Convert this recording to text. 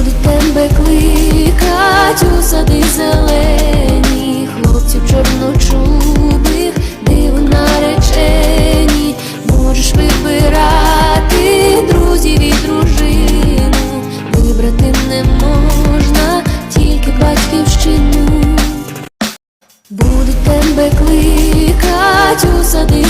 Буду тебе кликать. У сади зелені, хлопців чорночубих, диво наречені, можеш вибирати друзів і дружину, вибрати не можна, тільки батьківщину, буду тебе кликать. У сади.